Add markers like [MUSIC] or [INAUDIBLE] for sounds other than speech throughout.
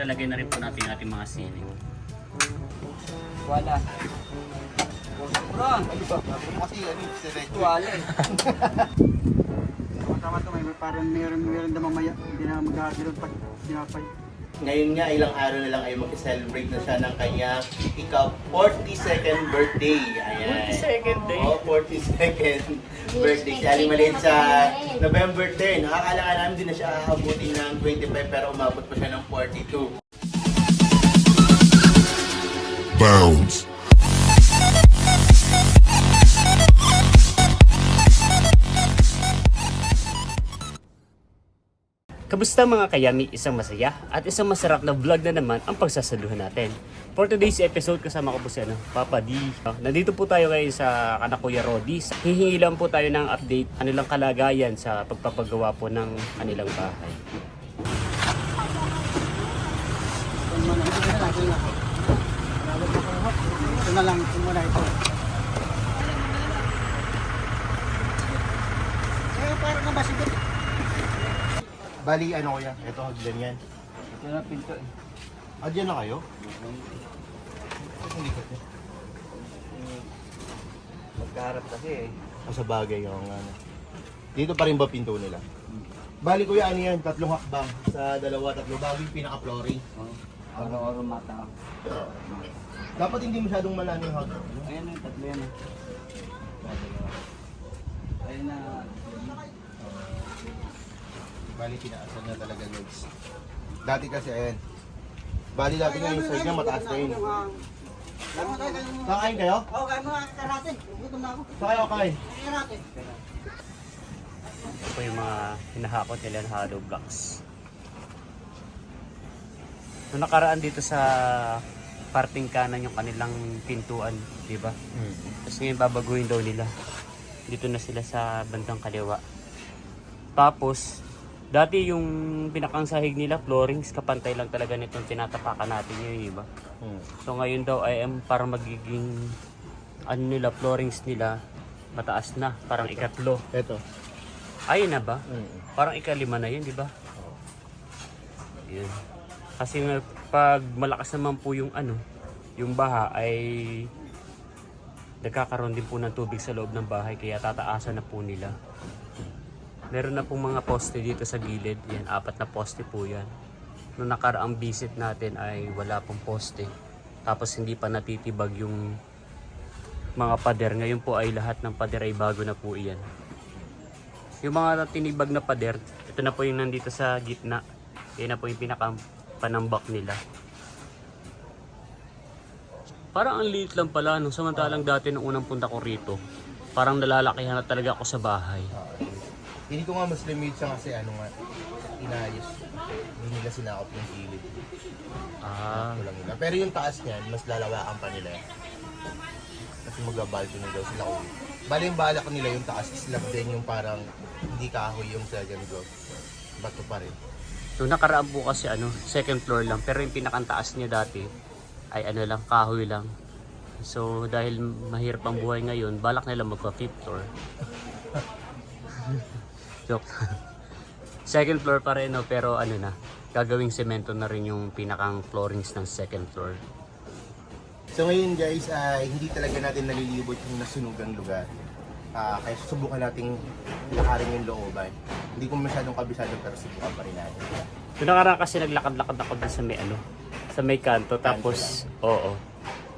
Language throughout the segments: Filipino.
ilalagay na rin po natin yung ating mga sili. Wala. Ron! Kasi ano, select. Wala eh. Tama to, may parang meron meron na mamaya. Hindi na magkakaroon pag sinapay. Ngayon nga, ilang araw na lang ay mag-celebrate na siya ng kanyang ikaw 42nd birthday. Ayan. 42nd day? Oo, 42nd birthday. Siya maliit sa November 10. Nakakala ka namin din na siya aabutin ng 25 pero umabot pa siya ng 42. Bounds. Kamusta mga kayami? Isang masaya at isang masarap na vlog na naman ang pagsasaluhan natin. For today's episode, kasama ko po si ano, Papa D. Nandito po tayo ngayon sa Kanakuya Rodi. Hihingi lang po tayo ng update, kanilang kalagayan sa pagpapagawa po ng kanilang bahay. Ito na lang, ito muna ito. Eh, parang nabasigit. Bali, ano kuya? Ito, hagdan yan. Ito na pinto eh. Ah, dyan na kayo? Hindi ko Magkaharap kasi eh. O sa bagay yung ano. Dito pa rin ba pinto nila? Bali kuya, ano yan? Tatlong hakbang. Sa dalawa, tatlo bago yung pinaka-flooring. Oh. Araw-araw mata. Dapat hindi masyadong malano yung hagdan. Ayan na, tatlo yan. eh. Ayun na. Bali, pinaasan na talaga guys. Dati kasi, ayan. Bali, dati nga yung side niya mataas na yun. Kakain kayo? Oo, kaya mga karate. Gutom na ako. Kayo kain? Karate. Ito po yung mga hinahakot nila na hollow blocks. Nung nakaraan dito sa parting kanan yung kanilang pintuan, di ba? Tapos ngayon babaguhin daw nila. Dito na sila sa bandang kaliwa. Tapos, dati yung pinakang sahig nila, floorings, kapantay lang talaga nitong tinatapakan natin yun, di ba? Hmm. So ngayon daw ay um, parang magiging ano nila, floorings nila, mataas na, parang ikatlo. Ito. Ayun na ba? Hmm. Parang ikalima na yun, di ba? Yun. Kasi pag malakas naman po yung ano, yung baha ay nagkakaroon din po ng tubig sa loob ng bahay kaya tataasan na po nila. Meron na pong mga poste dito sa gilid. Yan, apat na poste po yan. Nung nakaraang visit natin ay wala pong poste. Tapos hindi pa natitibag yung mga pader. Ngayon po ay lahat ng pader ay bago na po iyan. Yung mga tinibag na pader, ito na po yung nandito sa gitna. Yan na po yung pinaka panambak nila. Parang ang liit lang pala, no? samantalang dati nung unang punta ko rito, parang nalalakihan na talaga ako sa bahay. Hindi ko nga mas limit siya kasi ano nga, inayos. Hindi nila sinakop yung gilid. Ah, Kulang nila. Pero yung taas niyan, mas lalawakan pa nila. Kasi mag-balcony daw sila ko. Bali yung balak nila yung taas, slab din yung parang hindi kahoy yung second floor. Bato pa rin. Nung nakaraan po kasi ano, second floor lang, pero yung pinakantaas niya dati ay ano lang, kahoy lang. So dahil mahirap ang buhay ngayon, balak nila magpa fifth floor. [LAUGHS] Joke. [LAUGHS] second floor pa rin, no? pero ano na, gagawing semento na rin yung pinakang floorings ng second floor. So ngayon guys, ay hindi talaga natin nalilibot yung nasunugang lugar. Ah, kaya susubukan nating lakarin yung looban. Hindi ko masyadong kabisado pero subukan pa rin natin. Yung nakaraan kasi naglakad-lakad ako dun sa may ano, sa may kanto. Tapos, oo.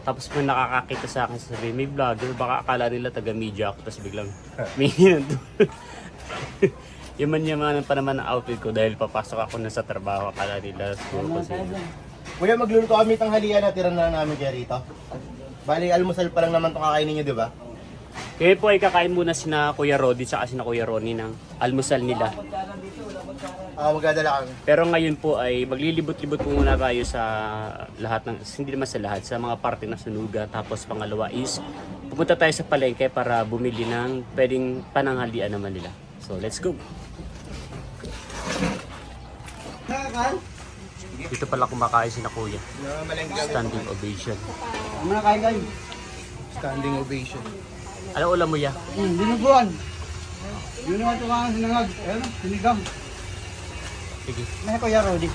Tapos may nakakakita sa akin sabi, may vlogger, baka akala nila taga media ako. Tapos biglang, [LAUGHS] may [LAUGHS] Yaman-yamanan pa naman ang outfit ko dahil papasok ako na sa trabaho. Akala nila siguro ko sino. Kuya, magluluto kami tanghalian na tira na namin kaya rito. Bali, almusal pa lang naman itong kakainin nyo, di ba? Kaya po ay kakain muna sina Kuya Rodi at sina Kuya Ronnie ng almusal nila. Ah, magdadala kami. Pero ngayon po ay maglilibot-libot po muna tayo sa lahat ng, hindi naman sa lahat, sa mga parte ng sunuga. Tapos pangalawa is, pupunta tayo sa palengke para bumili ng pwedeng pananghalian naman nila. So let's go! Dito pala kumakain si na Kuya. Standing ovation. Mga kain kain. standing ovation. Ano ulam mo ya? Hmm, dinuguan. Yun naman ito mga sinangag. Ayun, sinigang. Sige. May kuya Rodi.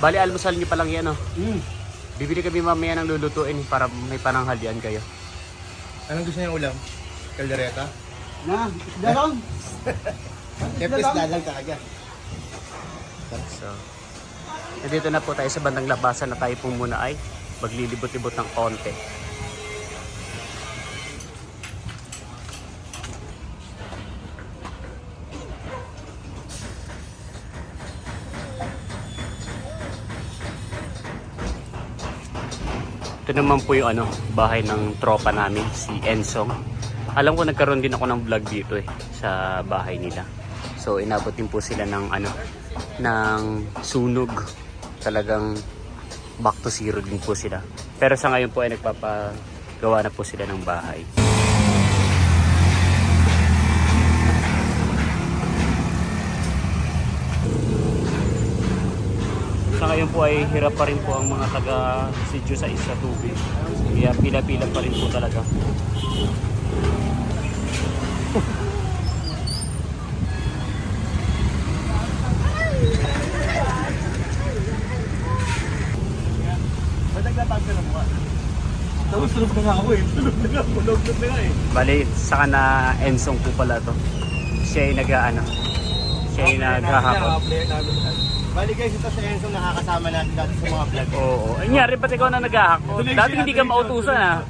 Bali, almusal niyo pa lang yan, oh. Mm. Bibili kami mamaya ng lulutuin para may pananghalian kayo. Anong gusto niya ulam? Kaldereta? Na, isda lang. Siyempre, [LAUGHS] isda lang talaga. So, nandito na po tayo sa bandang labasan na tayo po muna ay maglilibot-libot ng konti. Naman po yung ano, bahay ng tropa namin, si Ensong. Alam ko nagkaroon din ako ng vlog dito eh, sa bahay nila. So inabot din po sila ng ano, ng sunog. Talagang back to zero din po sila. Pero sa ngayon po ay nagpapagawa na po sila ng bahay. Sa ngayon po ay hirap pa rin po ang mga taga Sidyo sa isa tubig. Kaya pila-pila pa rin po talaga. Tulog na nga ako eh. Tulog na nga, tulog na nga eh. Bali, saka na Ensong po pala to. Siya ay nag-ano. Siya ay naghahakot. Bali guys, ito sa Enzo nakakasama natin dati sa mga vlog. Oo. Ay, nyari, ba't ikaw na naghahakot? Dati hindi ka mautusan ah.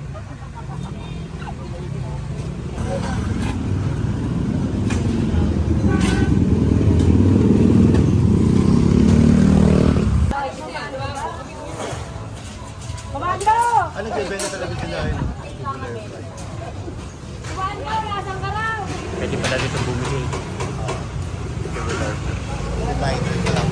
Komando! Ano nagbebenta talaga sila yun? Komando, nasan ka raw? Pwede pala dito bumili. Tubular. Divider ka lang.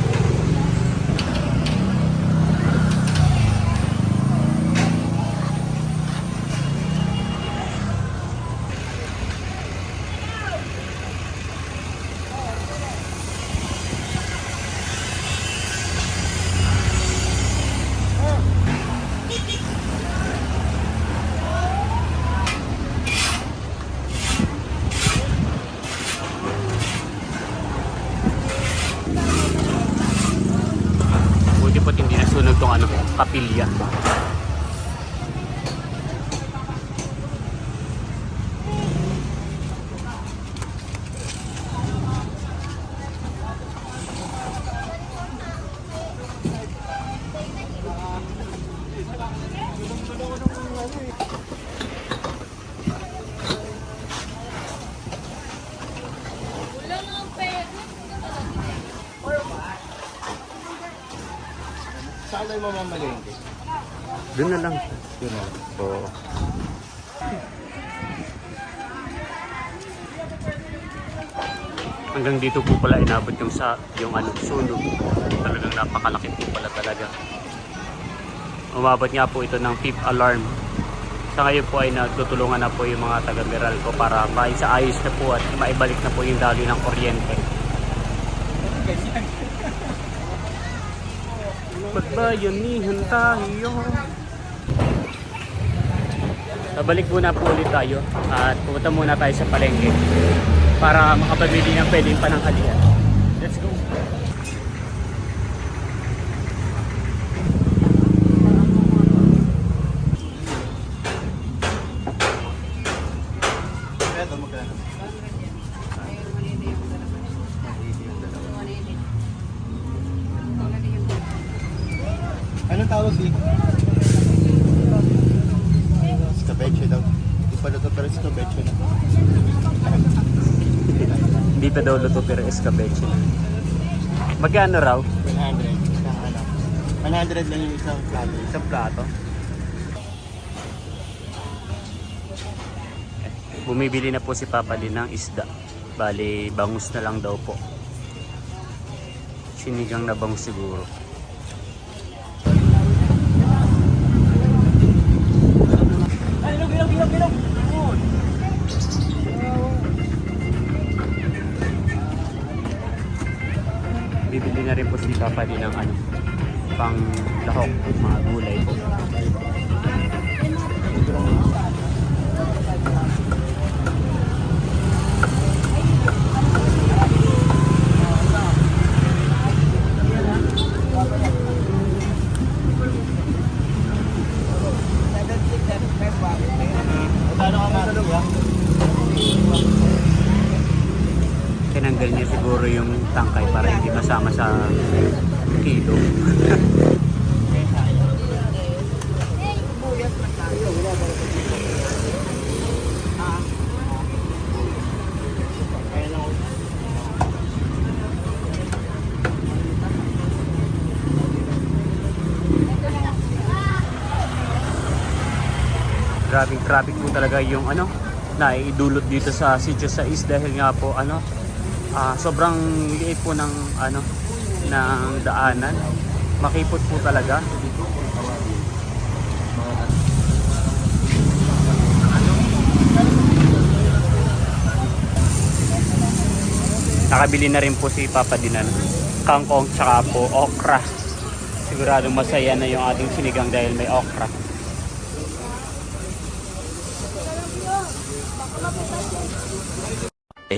Buti po't hindi nasunog tong ano, kapilya. Saan tayo mamamalengke? Doon na lang. Yun na. Oo. Hanggang dito po pala inabot yung sa yung ano sunog. Talagang napakalaki po pala talaga. Umabot nga po ito ng fifth alarm. Sa ngayon po ay nagtutulungan na po yung mga taga Meralco para maisa-ayos na po at maibalik na po yung daloy ng kuryente. Magbayanihan tayo. Babalik muna po ulit tayo at pumunta muna tayo sa palengke para makapamili ng pwedeng pananghalian. Luto pero escabeche. Magkano raw? 100. Isang ano. 100 lang yung isang plato. Isang plato. Bumibili na po si Papa din ng isda. Bali, bangus na lang daw po. Sinigang na bangus siguro. Papa din ng ano, pang lahok, mga gulay po. tinanggal niya siguro yung tangkay para hindi masama sa kilo. Grabing traffic po talaga yung ano na idulot dito sa Sitio sa East dahil nga po ano ah, sobrang liit po ng ano ng daanan. Makipot po talaga. Nakabili na rin po si Papa Dinan kangkong tsaka po okra. Siguradong masaya na yung ating sinigang dahil may okra.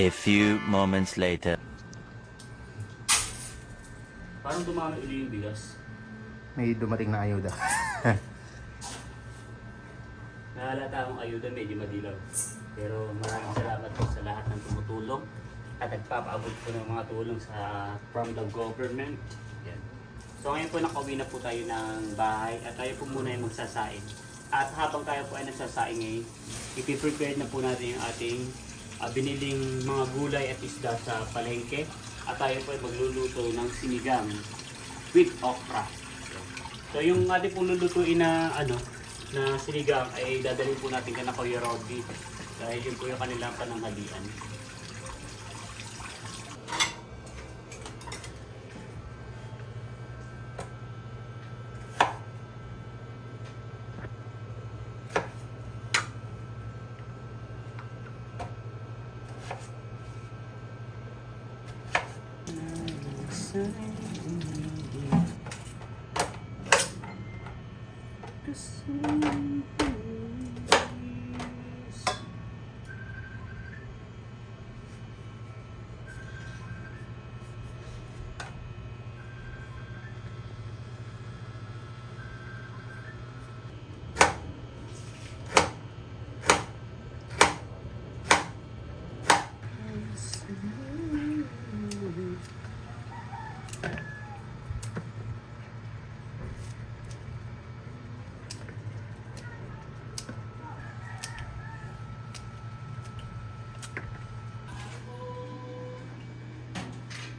A few moments later. Parang dumami ulit yung bigas. May dumating na ayuda. [LAUGHS] Nahalata akong ayuda medyo madilaw. Pero maraming salamat po sa lahat ng tumutulong at nagpapaabot po ng mga tulong sa from the government. Yan. So ngayon po nakauwi na po tayo ng bahay at tayo po muna yung magsasaing. At habang tayo po ay nagsasaing ngayon, ipiprepare na po natin yung ating ah, biniling mga gulay at isda sa palengke. At tayo po ay magluluto ng sinigang with okra. So yung ating pong lulutuin na ano na sinigang ay dadalhin po natin kay na Kuya Robby dahil yun po yung kanilang pananghalian. soon.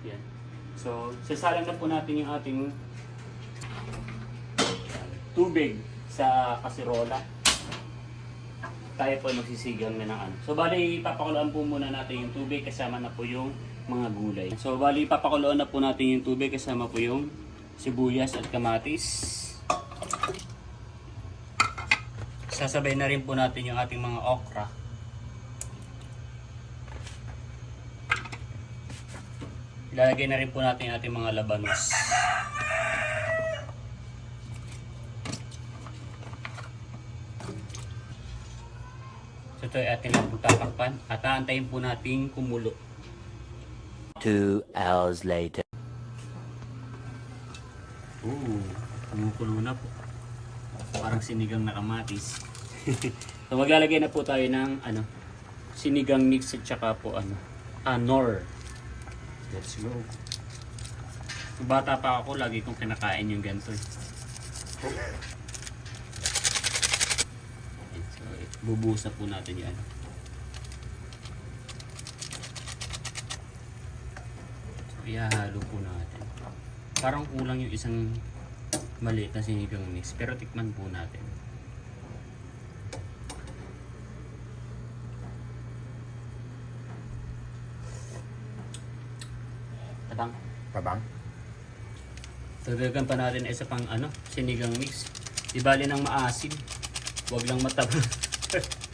Yan. So, sasalang na po natin yung ating tubig sa kasirola. Tayo po magsisigang na ng ano. So, bali, papakuloan po muna natin yung tubig kasama na po yung mga gulay. So, bali, papakuloan na po natin yung tubig kasama po yung sibuyas at kamatis. Sasabay na rin po natin yung ating mga okra. Ilalagay na rin po natin ating mga labanos. So ito ay ating lang pong tatakpan at aantayin po natin kumulo. Two hours later. Oo, kumukulo na po. Parang sinigang na kamatis. [LAUGHS] so maglalagay na po tayo ng ano, sinigang mix at saka po ano, anor. Let's go. Nung bata pa ako, lagi kong kinakain yung ganito. eh. So, bubuhos na po natin yan. So, ihahalo po natin. Parang kulang yung isang maliit na sinigang mix. Pero tikman po natin. Tabang. Dagdagan pa natin isa pang ano, sinigang mix. Di bali ng maasim. Huwag lang matabang. [LAUGHS]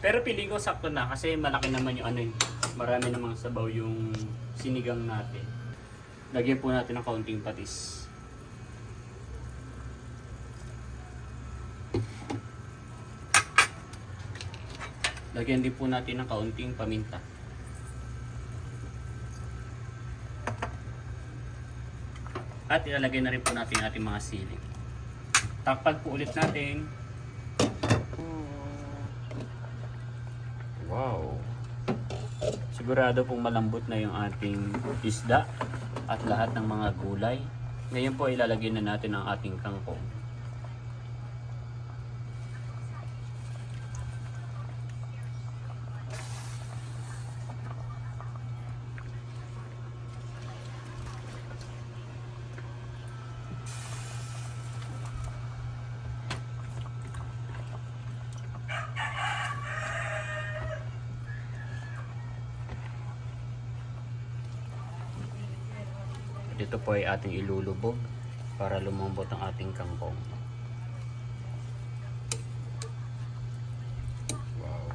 Pero piling ko sakto na kasi malaki naman yung ano yun. Marami namang sabaw yung sinigang natin. Lagyan po natin ng kaunting patis. Lagyan din po natin ng kaunting paminta. At ilalagay na rin po natin ating mga siling. Takpag po ulit natin. Wow! Sigurado pong malambot na yung ating isda at lahat ng mga gulay. Ngayon po ilalagay na natin ang ating kangkong. Ito po ay ating ilulubog para lumambot ang ating kangkong. Wow.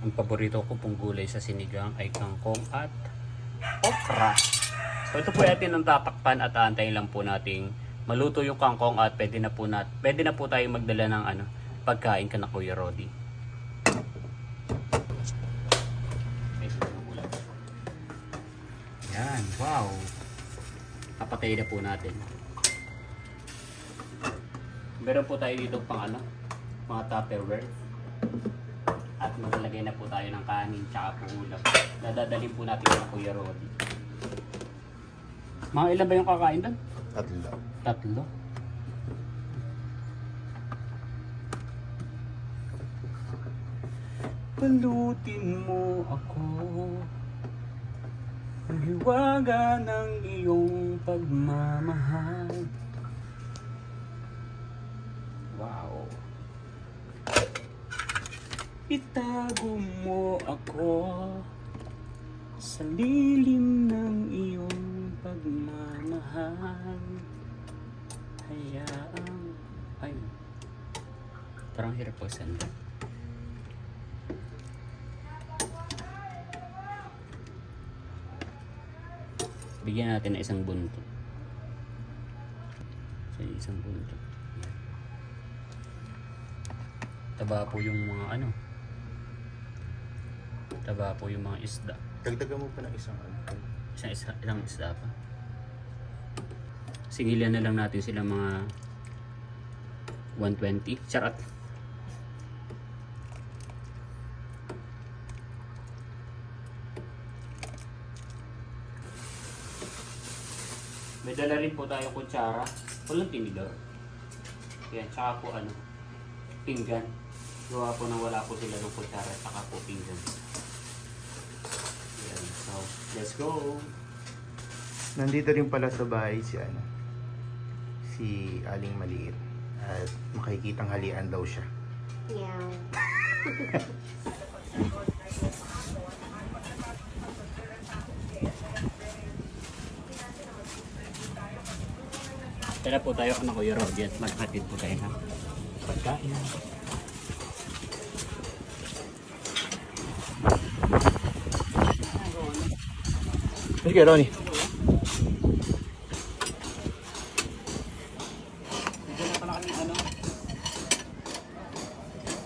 Ang paborito ko pong gulay sa sinigang ay kangkong at okra. So ito po ay atin ang tatakpan at aantayin lang po nating maluto yung kangkong at pwede na po nat pwede na po tayo magdala ng ano pagkain ka na Kuya Rodi. Yan, wow. Papatay na po natin. Meron po tayo dito pang ano, mga tupperware. At maglalagay na po tayo ng kanin tsaka po ulam. Dadadalhin po natin kay Kuya Rodi. Mga ilan ba yung kakain doon? Tatlo. Tatlo. Palutin mo ako hiwaga ng iyong pagmamahal Wow Itago mo ako Sa lilim ng iyong pagmamahal Hayaang Ay Parang hirap pagsanda Bigyan natin ng isang bunto. Sa isang bunto. Taba po yung mga ano. Taba po yung mga isda. Dagdagan mo pa ng isang ano. Isang, isa, isang isda pa. Singilan na lang natin sila mga 120. Charot. May dala rin po tayo kutsara. Walang tinidor. Yan, tsaka po ano, pinggan. Gawa po nang wala po sila ng kutsara at saka po pinggan. Let's go! Nandito rin pala sa bahay si ano, si Aling Maliit. At makikitang halian daw siya. Tara po tayo ano Kuya Rod yan. Maghatid po tayo ha. Pagkain. Sige, Ronnie. May dala pala kaming ano.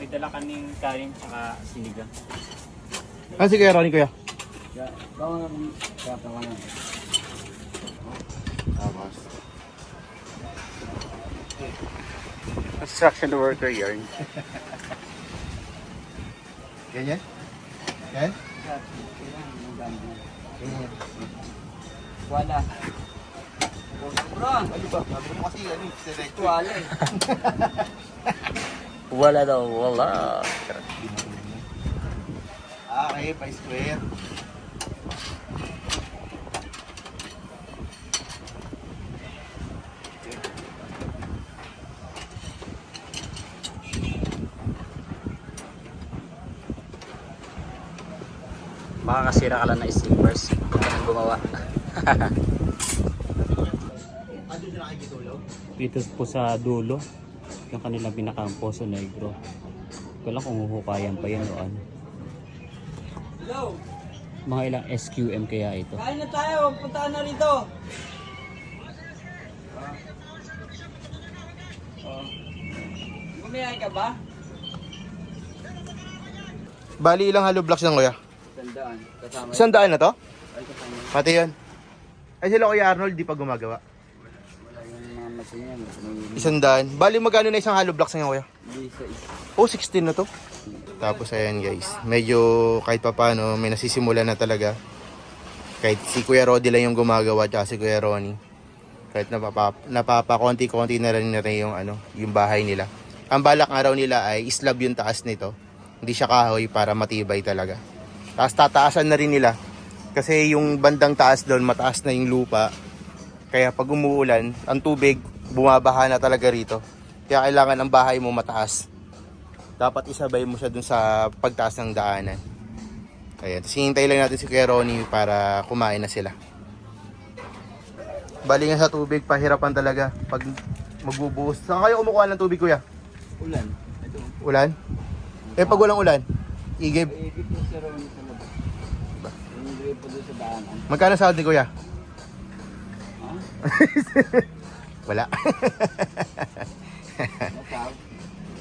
May dala kaming kain tsaka sinigang. Ah, sige, Ronnie, kuya. Tapos. Construction worker yarn. Ganyan? Yan? Ganyan. Wala. Ano ba? Sabi mo kasi ano, select. Wala eh. [LAUGHS] Wala daw, wala. Ah, okay, pa Makakasira ka lang na sleepers. Ang gumawa. Dito po sa dulo. Yung kanilang pinakang Poso Negro. Wala kung huhukayan pa yan o ano. Hello. Mga ilang SQM kaya ito. Kain na tayo. Puntaan na rito. Gumiyay ka ba? Bali ilang hollow blocks lang kuya? Tandaan. Kasama Isang daan na to? ay kasama. Pati yun. Ay sila kuya Arnold di pa gumagawa. Wala yung mga Kasi yan, Isang daan. Bali, magkano na isang hollow blocks nga kuya? hindi sa. Oh, 16 na to. Tapos ayan guys, medyo kahit pa paano may nasisimula na talaga. Kahit si Kuya Rodi lang yung gumagawa tsaka si Kuya Ronnie. Kahit napapa, napapa-konti-konti na rin na rin yung, ano, yung bahay nila. Ang balak nga raw nila ay islab yung taas nito. Hindi siya kahoy para matibay talaga. Tapos tataasan na rin nila. Kasi yung bandang taas doon, mataas na yung lupa. Kaya pag umuulan, ang tubig bumabaha na talaga rito. Kaya kailangan ang bahay mo mataas dapat isabay mo siya dun sa pagtaas ng daanan. Ayan. Tapos hihintay lang natin si Kuya Ronnie para kumain na sila. Bali nga sa tubig, pahirapan talaga pag magbubuhos. Saan kayo kumukuha ng tubig, Kuya? Ulan. Ito. Ulan? Eh, pag walang ulan, igib. Ikip doon sa daanan. Magkano sahod ni Kuya? Ha? Wala. [LAUGHS]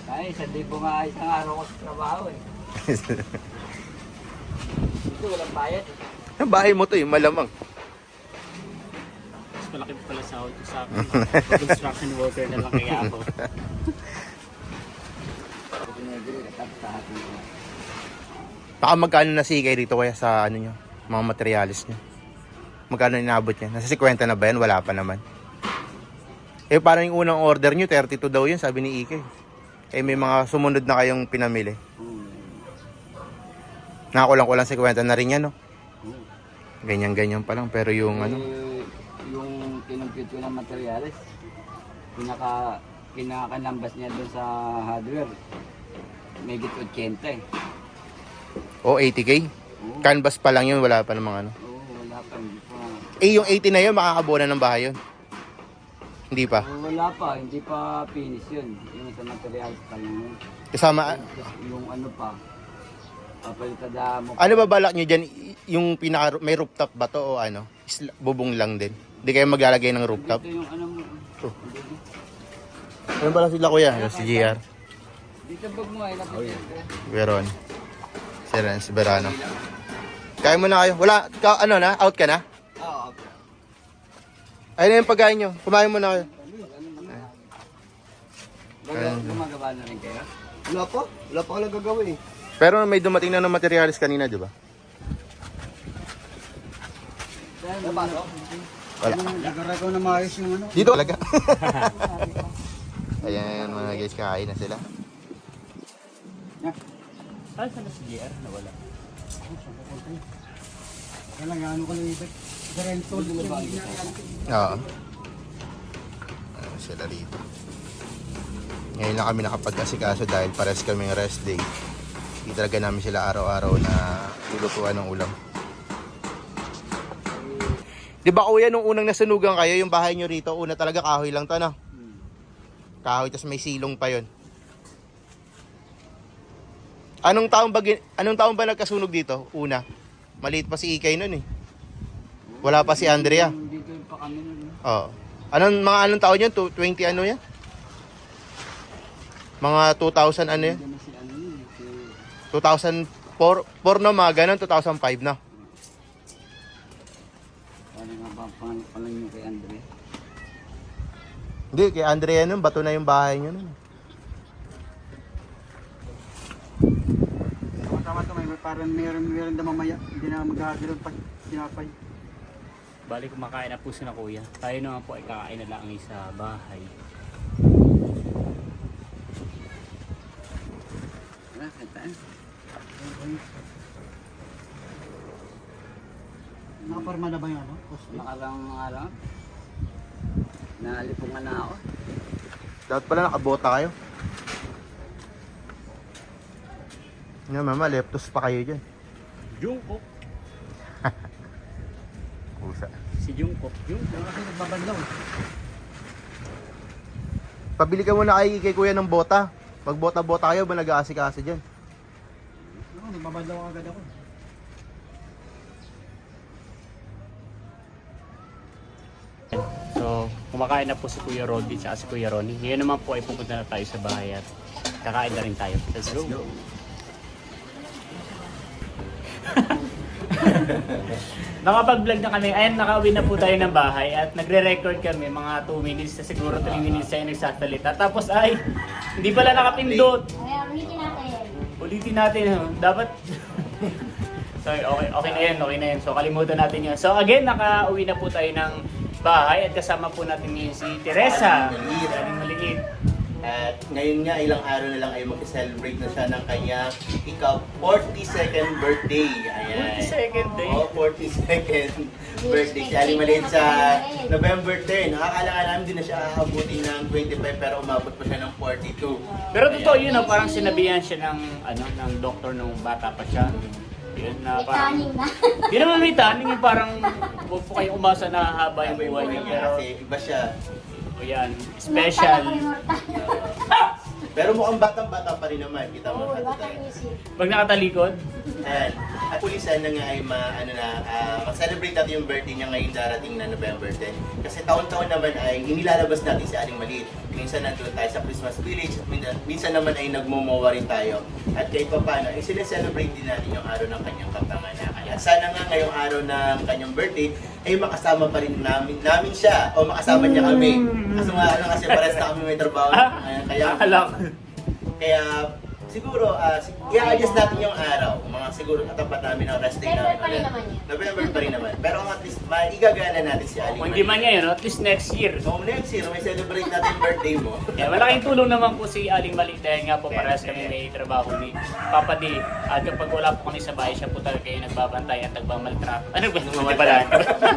Ay, sa libo nga isang araw ko sa trabaho eh. Dito walang bayad eh. Ang bahay mo to eh, malamang. Mas malaki pa pala sa ko sa akin. Construction worker na lang kaya ako. Ko. Baka magkano na sikay rito kaya sa ano nyo, mga materialis nyo. Magkano inabot niya? Nasa 50 na ba yan? Wala pa naman. Eh parang yung unang order nyo, 32 daw yun, sabi ni Ike. Eh may mga sumunod na kayong pinamili. Nakakulang-kulang 50 na rin yan, no? Ganyan-ganyan pa lang. Pero yung ano, Eh, yung kinumpute ko ng materials, pinaka kinakanambas niya doon sa hardware. May git 80 eh. o 80k. Oo, Canvas pa lang yun, wala pa namang ano. oo, wala pa. Hindi pa. Eh yung 80 na yun, makakabuo na ng bahay yun. Hindi pa. Oo, wala pa. Hindi pa finish yun. Yung sa materials pa lang yun. Kasama, yung ano pa, papalitada mo. ano ba balak nyo dyan? Yung pinaka, may rooftop ba to o ano? Isla- bubong lang din. Hindi kayo maglalagay ng rooftop? Dito yung ano mo. Oh. Ano pala sila kuya? Yung si GR. Dito bag mo ay napit. Veron. Si Ren, si Verano. Kaya mo na kayo. Wala, ka, ano na? Out ka na? Oo. Ayun na yung pagkain nyo. Kumain mo na kayo. Baga, gumagawa na rin kayo? Wala pa. Wala pa ka nagagawin eh. Pero may dumating na ng materialis kanina, di ba? Napasok? Wala. Nagaragaw na maayos yung ano. Dito talaga. [LAUGHS] Ayan mga guys, kakain na sila. Saan sa si JR? Nawala. Kaya lang, ano ko lang ibig. Garentol. Oo. Ayan sila rito. Ngayon lang kami nakapag-asikaso dahil pares kaming rest day. Hindi talaga namin sila araw-araw na lulutuan ng ulam. Di ba kuya, nung unang nasunugan kayo, yung bahay nyo rito, una talaga kahoy lang to, no? Kahoy, tas may silong pa yon. Anong taon ba, anong taon ba nagkasunog dito? Una. Maliit pa si Ikay nun eh. Wala pa si Andrea. Dito pa kami nun. Oo. Anong mga anong taon? Tu- 20 ano yan? Mga 2000 ano yan? Diyan na si ano yun. Si... 2004 4 na mga ganun, 2005 na. Ano nga ba pangalan niyo kay Andre? Hindi, kay Andrea nun, bato na yung bahay niya nun. Parang meron meron na mamaya. Hindi na maghahagilon pa. Sinapay. Bali kumakain na po si na kuya. Tayo naman po ay kakain na lang sa bahay. Wala, kaya Nakaparma na ba yung ano? Nakarang araw. Nalipungan na ako. Dapat pala nakabota kayo. Nga mama, leptos pa kayo dyan. Jungkook. Kusa. [LAUGHS] Si Jungkook. Jungkook. Kasi nagbabanlaw. Pabili ka muna kay, kay kuya ng bota. Pag bota-bota kayo, ba nag-aasikaso dyan? Ako, nagbabanlaw agad ako. So, kumakain na po si Kuya Rodi at si Kuya Ronnie. Ngayon naman po ay pupunta na tayo sa bahay at kakain na rin tayo. Let's go. Nakapag-vlog na kami. Ayan, nakauwi na po tayo ng bahay at nagre-record kami mga 2 minutes na siguro 3 minutes tayo nagsasalita. Tapos ay, hindi pala nakapindot. Ayan, ulitin natin. Ulitin natin. oh. Dapat... [LAUGHS] Sorry, okay, okay na yan, okay na yan. So kalimutan natin yun. So again, nakauwi na po tayo ng bahay at kasama po natin ngayon si Teresa. Aling maliit. At ngayon nga, ilang araw na lang ay mag-celebrate na siya ng kanyang ikaw 42nd birthday. Ayan. 42nd day. Oo, 42nd birthday. Si Ali Maliit sa November 10. Nakakala nga namin din na siya aabutin ng 25 pero umabot pa siya ng 42. Pero totoo yun, no? parang sinabihan siya ng, ano, ng doktor nung bata pa siya. Yun na parang... taning na. [LAUGHS] Di naman may taning, yung parang huwag po kayong umasa na haba yung buhay niya. Pero, Kasi iba siya. O yan, special. [LAUGHS] Pero mukhang batang-bata pa rin naman. Kita mo Oo, bata. Pag nakatalikod, Ayan. At pulisan na nga ay ma, ano na, ah, mag-celebrate natin yung birthday niya ngayong darating na November 10. Kasi taon-taon naman ay inilalabas natin si Aling Maliit. Minsan nandun tayo sa Christmas Village at minsan, minsan naman ay nagmomowa rin tayo. At kahit pa paano, ay sila-celebrate din natin yung araw ng kanyang kapanganakan. At sana nga ngayong araw ng kanyang birthday ay makasama pa rin namin, namin siya o makasama niya kami. Kasi nga ano kasi pares na kami may trabaho. Ayan, kaya kaya siguro, uh, i-adjust natin yung araw. Mga siguro katapat namin ang rest day November namin. pa rin ulit. naman yan. November pa rin naman. Pero at least, maigagana natin si Aling Kung hindi man ngayon, at least next year. So next year, may celebrate natin yung birthday mo. [LAUGHS] Yeah, malaking tulong naman po si Aling Maliit dahil nga po parehas kami may trabaho ni Papa D. At kapag wala po kami sa bahay, siya po talaga yung nagbabantay at nagmamaltrap. Ano ba? Pala.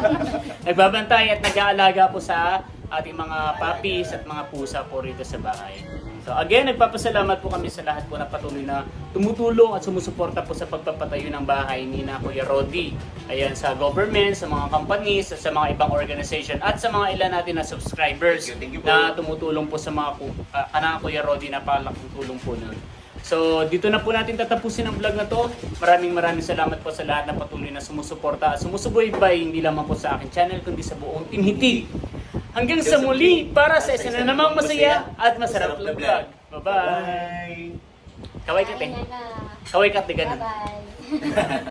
[LAUGHS] nagbabantay at nag-aalaga po sa ating mga puppies at mga pusa po rito sa bahay. So again, nagpapasalamat po kami sa lahat po na patuloy na tumutulong at sumusuporta po sa pagpapatayo ng bahay ni na Kuya Rodi. Ayan, sa government, sa mga companies, sa mga ibang organization, at sa mga ilan natin na subscribers Thank you, thank you na tumutulong po sa mga uh, anak Kuya Rodi na palaking tulong po nun. So, dito na po natin tatapusin ang vlog na to. Maraming maraming salamat po sa lahat na patuloy na sumusuporta at sumusubaybay hindi lamang po sa akin channel kundi sa buong Team Hitig. Hanggang sa muli para sa isa na namang masaya at masarap na vlog. Bye-bye! Kaway ka. Kaway ka, te, ganun. Bye-bye. [LAUGHS]